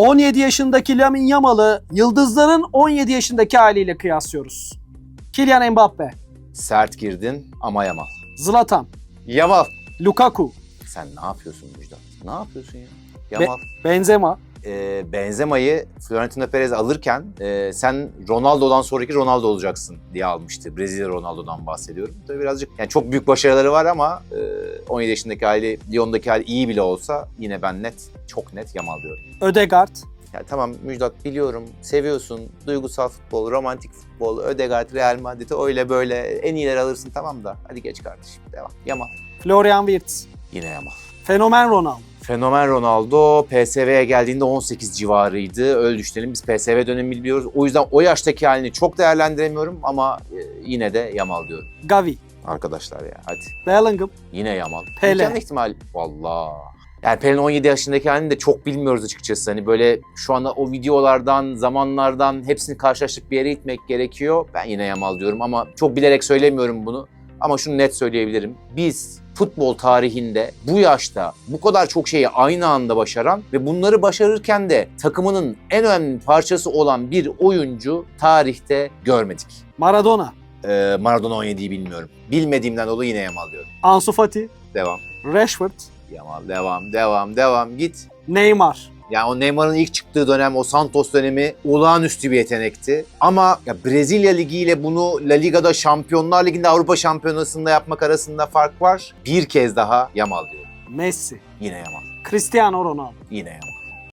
17 yaşındaki Lamine Yamal'ı yıldızların 17 yaşındaki haliyle kıyaslıyoruz. Kylian Mbappe, Sert girdin ama Yamal. Zlatan, Yamal. Lukaku, Sen ne yapıyorsun Müjdat? Ne yapıyorsun ya? Yamal. Benzema, e, Benzema'yı Florentino Perez alırken e, sen Ronaldo'dan sonraki Ronaldo olacaksın diye almıştı. Brezilya Ronaldo'dan bahsediyorum. Tabii birazcık yani çok büyük başarıları var ama e, 17 yaşındaki hali, Lyon'daki hali iyi bile olsa yine ben net, çok net Yamal diyorum. Ödegaard, Yani tamam Müjdat biliyorum, seviyorsun, duygusal futbol, romantik futbol, Ödegaard, Real Madrid'i öyle böyle en iyileri alırsın tamam da hadi geç kardeşim devam. Yamal. Florian Wirtz, Yine Yamal. Fenomen Ronaldo, Fenomen Ronaldo PSV'ye geldiğinde 18 civarıydı. Öyle düşünelim biz PSV dönemini biliyoruz. O yüzden o yaştaki halini çok değerlendiremiyorum ama e, yine de Yamal diyorum. Gavi, Arkadaşlar ya hadi. Bellingham, Yine Yamal. Pele. İmkan ihtimal. Valla. Yani Pele'nin 17 yaşındaki halini de çok bilmiyoruz açıkçası. Hani böyle şu anda o videolardan, zamanlardan hepsini karşılaştık bir yere gitmek gerekiyor. Ben yine Yamal diyorum ama çok bilerek söylemiyorum bunu. Ama şunu net söyleyebilirim. Biz futbol tarihinde bu yaşta bu kadar çok şeyi aynı anda başaran ve bunları başarırken de takımının en önemli parçası olan bir oyuncu tarihte görmedik. Maradona, Ee, Maradona 17'yi bilmiyorum. Bilmediğimden dolayı yine Yamal diyorum. Ansu Fati, Devam. Rashford, Yamal devam, devam, devam git. Neymar, Yani o Neymar'ın ilk çıktığı dönem, o Santos dönemi olağanüstü bir yetenekti. Ama ya Brezilya Ligi ile bunu La Liga'da, Şampiyonlar Ligi'nde, Avrupa Şampiyonası'nda yapmak arasında fark var. Bir kez daha Yamal diyorum. Messi, Yine Yamal. Cristiano Ronaldo, Yine Yamal.